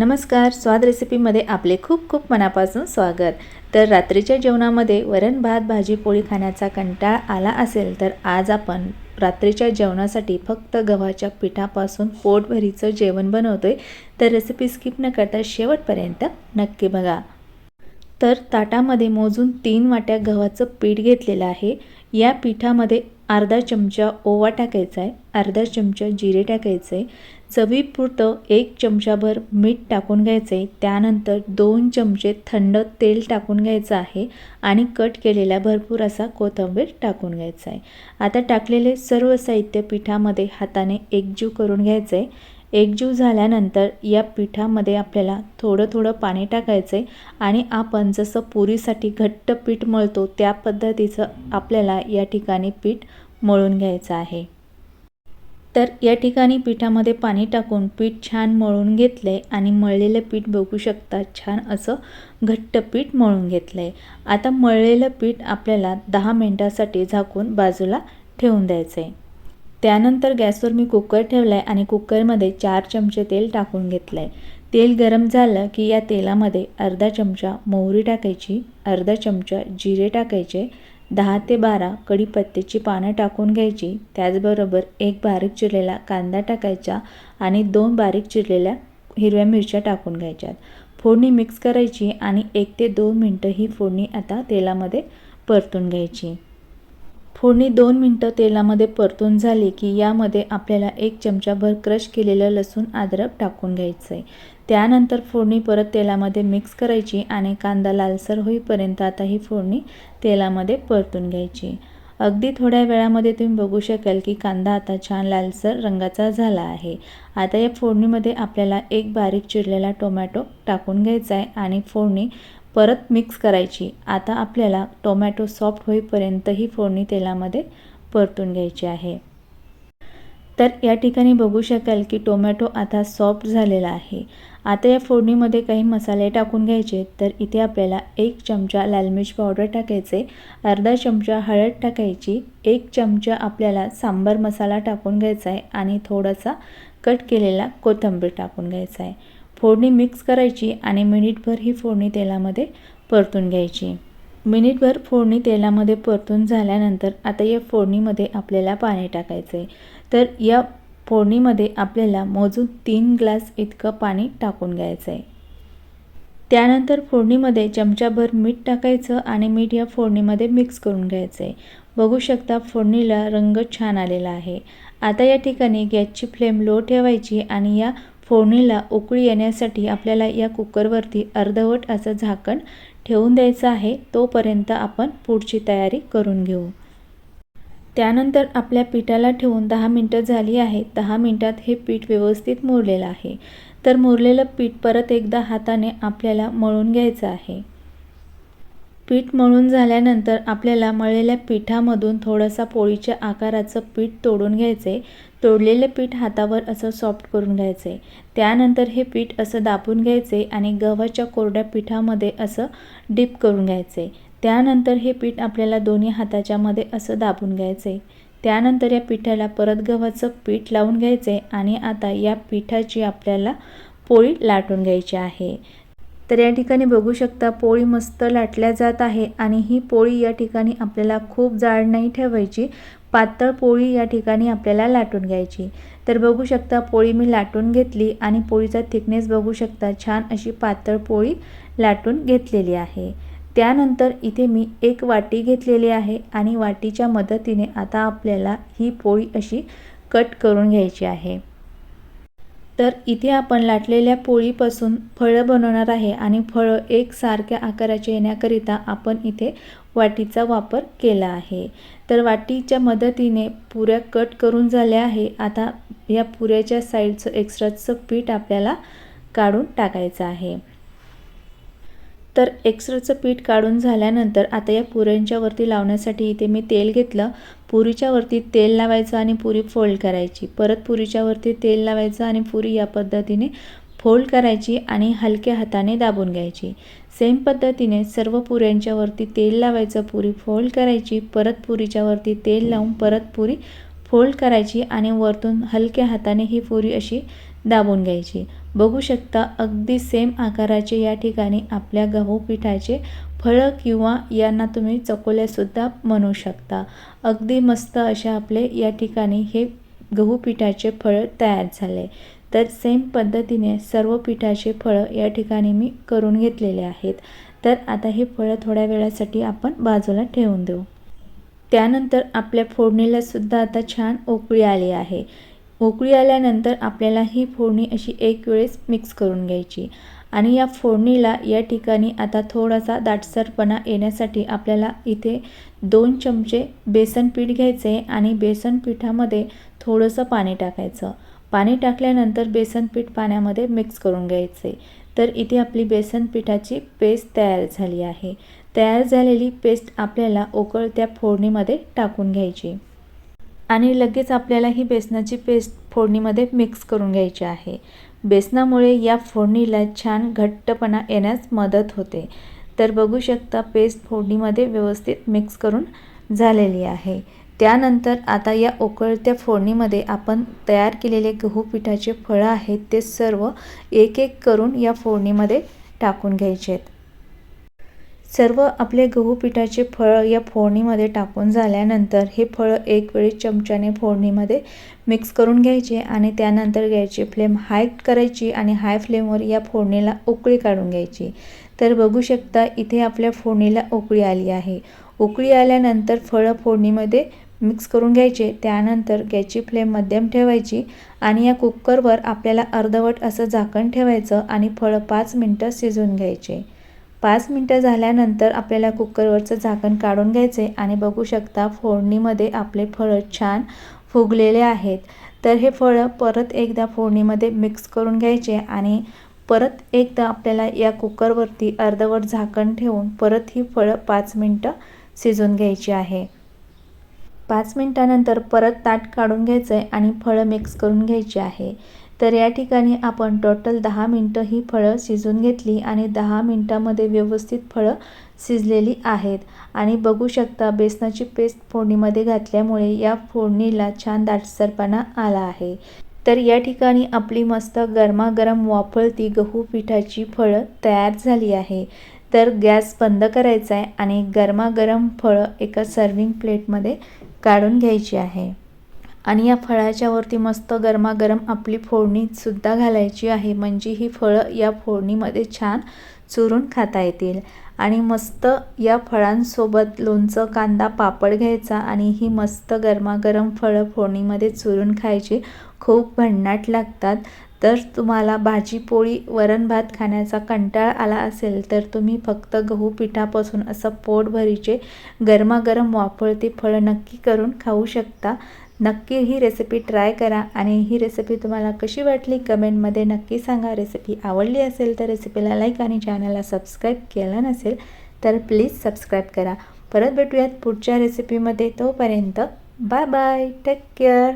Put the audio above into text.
नमस्कार स्वाद रेसिपीमध्ये आपले खूप खूप मनापासून स्वागत. तर रात्रीच्या जेवणामध्ये वरण भात भाजी पोळी खाण्याचा कंटाळा आला असेल तर आज आपण रात्रीच्या जेवणासाठी फक्त गव्हाच्या पिठापासून पोटभरीचं जेवण बनवतोय. तर रेसिपी स्किप न करता शेवटपर्यंत नक्की बघा. तर ताटामध्ये मोजून तीन वाट्या गव्हाचं पीठ घेतलेलं आहे. या पिठामध्ये अर्धा चमचा ओवा टाकायचा आहे अर्धा चमचा जिरे टाकायचं आहे. चवीपुरतं एक चमचाभर मीठ टाकून घ्यायचं. आहे त्यानंतर दोन चमचे थंड तेल टाकून घ्यायचं आहे आणि कट केलेला भरपूर असा कोथिंबीर टाकून घ्यायचा आहे. आता टाकलेले सर्व साहित्य पिठामध्ये हाताने एकजीव करून घ्यायचं. आहे एकजीव झाल्यानंतर या पिठामध्ये आपल्याला थोडं थोडं पाणी टाकायचं आहे आणि आपण जसं पुरीसाठी घट्ट पीठ मळतो त्या पद्धतीचं आपल्याला या ठिकाणी पीठ मळून घ्यायचं आहे. तर या ठिकाणी पिठामध्ये पाणी टाकून पीठ छान मळून घेतलं आहे आणि मळलेलं पीठ बघू शकता छान असं घट्ट पीठ मळून घेतलं आहे आता मळलेलं पीठ आपल्याला दहा मिनटासाठी झाकून बाजूला ठेवून द्यायचं आहे त्यानंतर गॅसवर मी कुकर ठेवला आहे आणि कुकरमध्ये चार चमचे तेल टाकून घेतलं आहे तेल गरम झालं की या तेलामध्ये अर्धा चमचा मोहरी टाकायची अर्धा चमचा जिरे टाकायचे दहा ते बारा कढीपत्त्याची पानं टाकून घ्यायची. त्याचबरोबर एक बारीक चिरलेला कांदा टाकायचा आणि दोन बारीक चिरलेल्या हिरव्या मिरच्या टाकून घ्यायच्यात. फोडणी मिक्स करायची आणि एक ते दोन मिनटं ही फोडणी आता तेलामध्ये परतून घ्यायची. फोडणी दोन मिनटं तेलामध्ये परतून झाली की यामध्ये आपल्याला एक चमचाभर क्रश केलेलं लसूण अद्रक टाकून घ्यायचं आहे त्यानंतर फोडणी परत तेलामध्ये मिक्स करायची आणि कांदा लालसर होईपर्यंत आता ही फोडणी तेलामध्ये परतून घ्यायची. अगदी थोड्या वेळामध्ये तुम्ही बघू शकाल की कांदा आता छान लालसर रंगाचा झाला आहे. आता या फोडणीमध्ये आपल्याला एक बारीक चिरलेला टोमॅटो टाकून घ्यायचा आहे आणि फोडणी परत मिक्स करायची. आता आपल्याला टोमॅटो सॉफ्ट होईपर्यंत ही फोडणी तेलामध्ये परतून घ्यायची आहे. तर या ठिकाणी बघू शकाल की टोमॅटो आता सॉफ्ट झालेला आहे. आता या फोडणीमध्ये काही मसाले टाकून घ्यायचे तर इथे आपल्याला एक चमचा लाल मिर्च पावडर टाकायचे अर्धा चमचा हळद टाकायची एक चमचा आपल्याला सांबार मसाला टाकून घ्यायचा आहे आणि थोडासा कट केलेला कोथिंबीर टाकून घ्यायचा आहे. फोडणी मिक्स करायची आणि मिनिटभर ही फोडणी तेलामध्ये परतून घ्यायची. मिनिटभर फोडणी तेलामध्ये परतून झाल्यानंतर आता या फोडणीमध्ये आपल्याला पाणी टाकायचं आहे तर या फोडणीमध्ये आपल्याला मोजून तीन ग्लास इतकं पाणी टाकून घ्यायचं आहे त्यानंतर फोडणीमध्ये चमचाभर मीठ टाकायचं आणि मीठ या फोडणीमध्ये मिक्स करून घ्यायचं आहे बघू शकता फोडणीला रंग छान आलेला आहे. आता या ठिकाणी गॅसची फ्लेम लो ठेवायची आणि या फोडणीला उकळी येण्यासाठी आपल्याला या कुकरवरती अर्धवट असं झाकण ठेवून द्यायचं आहे. तोपर्यंत आपण पुढची तयारी करून घेऊ. त्यानंतर आपल्या पिठाला ठेवून दहा मिनटं झाली आहेत. दहा मिनटात हे पीठ व्यवस्थित मुरलेलं आहे. तर मुरलेलं पीठ परत एकदा हाताने आपल्याला मळून घ्यायचं आहे. पीठ मळून झाल्यानंतर आपल्याला मळलेल्या पिठामधून थोडंसं पोळीच्या आकाराचं पीठ तोडून घ्यायचे तोडलेले तोडलेलं पीठ हातावर असं सॉफ्ट करून घ्यायचे त्यानंतर हे पीठ असं दाबून घ्यायचे आणि गव्हाच्या कोरड्या पिठामध्ये असं डीप करून घ्यायचे त्यानंतर हे पीठ आपल्याला दोन्ही हाताच्या मध्ये असं दाबून घ्यायचं आहे त्यानंतर या पिठाला परत गव्हाचं पीठ लावून घ्यायचं आहे आणि आता या पिठाची आपल्याला पोळी लाटून घ्यायची आहे. तर या ठिकाणी बघू शकता पोळी मस्त लाटल्या जात आहे आणि ही पोळी या ठिकाणी आपल्याला खूप जाड नाही ठेवायची. पातळ पोळी या ठिकाणी आपल्याला लाटून घ्यायची. तर बघू शकता पोळी मी लाटून घेतली आणि पोळीचा थिकनेस बघू शकता छान अशी पातळ पोळी लाटून घेतलेली आहे. त्यानंतर इथे मी एक वाटी घेतलेली आहे आणि वाटीच्या मदतीने आता आपल्याला ही पोळी अशी कट करून घ्यायची आहे. तर इथे आपण लाटलेल्या पोळीपासून फळं बनवणार आहे आणि फळं एकसारख्या आकाराचे येण्याकरिता आपण इथे वाटीचा वापर केला आहे. तर वाटीच्या मदतीने पुऱ्या कट करून झाल्या आहे. आता या पुऱ्याच्या साईडचं एक्स्ट्राचं पीठ आपल्याला काढून टाकायचं आहे. तर एक्स्ट्राचं पीठ काढून झाल्यानंतर आता या पुऱ्यांच्या वरती लावण्यासाठी इथे मी तेल घेतलं. पुरीच्या वरती तेल लावायचं आणि पुरी फोल्ड करायची. परत पुरीच्या वरती तेल लावायचं आणि पुरी या पद्धतीने फोल्ड करायची आणि हलक्या हाताने दाबून घ्यायची. सेम पद्धतीने सर्व पुऱ्यांच्या वरती तेल लावायचं पुरी फोल्ड करायची परत पुरीच्या वरती तेल लावून परत पुरी फोल्ड करायची आणि वरतून हलक्या हाताने ही पुरी अशी दाबून घ्यायची. बघू शकता अगदी सेम आकाराचे या ठिकाणी आपल्या गहू पिठाचे फळं किंवा यांना तुम्ही चकोल्यासुद्धा म्हणू शकता. अगदी मस्त अशा आपले या ठिकाणी हे गहू पिठाचे फळं तयार झाले. तर सेम पद्धतीने सर्व पिठाचे फळं या ठिकाणी मी करून घेतलेले आहेत. तर आता हे फळं थोड्या वेळासाठी आपण बाजूला ठेवून देऊ. त्यानंतर आपल्या फोडणीलासुद्धा आता छान उकळी आली आहे. उकळी आल्यानंतर आपल्याला ही फोडणी अशी एक वेळेस मिक्स करून घ्यायची. आणि या फोडणीला या ठिकाणी आता थोडासा दाटसरपणा येण्यासाठी आपल्याला इथे दोन चमचे बेसन पीठ घ्यायचे आणि बेसन पिठामध्ये थोडंसं पाणी टाकायचं. पाणी टाकल्यानंतर बेसन पीठ पाण्यामध्ये मिक्स करून घ्यायचे. तर इथे आपली बेसन पिठाची पेस्ट तयार झाली आहे. तयार झालेली पेस्ट आपल्याला उकळत्या फोडणीमध्ये टाकून घ्यायची. आणि लगेच आपल्याला ही बेसनाची पेस्ट फोडणीमध्ये मिक्स करून घ्यायची आहे. बेसनामुळे या फोडणीला छान घट्टपणा येण्यास मदत होते. तर बघू शकता पेस्ट फोडणीमध्ये व्यवस्थित मिक्स करून झालेली आहे. त्यानंतर आता या उकळत्या फोडणीमध्ये आपण तयार केलेले गहू पिठाचे फळं आहेत ते सर्व एक एक करून या फोडणीमध्ये टाकून घ्यायचे आहेत सर्व आपले गहू पिठाचे फळं या फोडणीमध्ये टाकून झाल्यानंतर हे फळं एक वेळी चमच्याने फोडणीमध्ये मिक्स करून घ्यायचे आणि त्यानंतर घ्यायची फ्लेम हाय करायची आणि हाय फ्लेमवर या फोडणीला उकळी काढून घ्यायची. तर बघू शकता इथे आपल्या फोडणीला उकळी आली आहे. उकळी आल्यानंतर फळं फोडणीमध्ये मिक्स करून घ्यायचे. त्यानंतर गॅसची फ्लेम मध्यम ठेवायची आणि या कुकरवर आपल्याला अर्धवट असं झाकण ठेवायचं आणि फळं पाच मिनटं शिजवून घ्यायचे. पाच मिनटं झाल्यानंतर आपल्याला कुकरवरचं झाकण काढून घ्यायचे आणि बघू शकता फोडणीमध्ये आपले फळं छान फुगलेले आहेत. तर हे फळं परत एकदा फोडणीमध्ये मिक्स करून घ्यायचे आणि परत एकदा आपल्याला या कुकरवरती अर्धवट झाकण ठेवून परत ही फळं पाच मिनटं शिजवून घ्यायची आहे. पाच मिनटानंतर परत ताट काढून घ्यायचं आहे आणि फळं मिक्स करून घ्यायची आहे. तर या ठिकाणी आपण टोटल दहा मिनटं ही फळं शिजून घेतली आणि दहा मिनटामध्ये व्यवस्थित फळं शिजलेली आहेत. आणि बघू शकता बेसनाची पेस्ट फोडणीमध्ये घातल्यामुळे या फोडणीला छान दाटसरपणा आला आहे. तर या ठिकाणी आपली मस्त गरमागरम वाफळती गहू पिठाची फळं तयार झाली आहे. तर गॅस बंद करायचा आहे आणि गरमागरम फळं एका सर्विंग प्लेटमध्ये काढून घ्यायची आहे. आणि या फळाच्या वरती मस्त गरमागरम आपली फोडणीसुद्धा घालायची आहे. म्हणजे ही फळं या फोडणीमध्ये छान चुरून खाता येतील. आणि मस्त या फळांसोबत लोणचं कांदा पापड घ्यायचा आणि ही मस्त गरमागरम फळं फोडणीमध्ये चुरून खायची. खूप भन्नाट लागतात. तर तुम्हाला भाजी पोळी वरण भात खाण्याचा कंटाळा आला असेल तर तुम्ही फक्त गहू पिठापासून असं पोटभरीचे गरमागरम वाफळती फळं नक्की करून खाऊ शकता. नक्की ही रेसिपी ट्राय करा आणि ही रेसिपी तुम्हाला कशी वाटली कमेंटमध्ये नक्की सांगा. रेसिपी आवडली असेल तर रेसिपीला लाईक आणि चॅनलला सबस्क्राईब केलं नसेल तर प्लीज सबस्क्राईब करा. परत भेटूयात पुढच्या रेसिपीमध्ये तोपर्यंत बाय बाय टेक केअर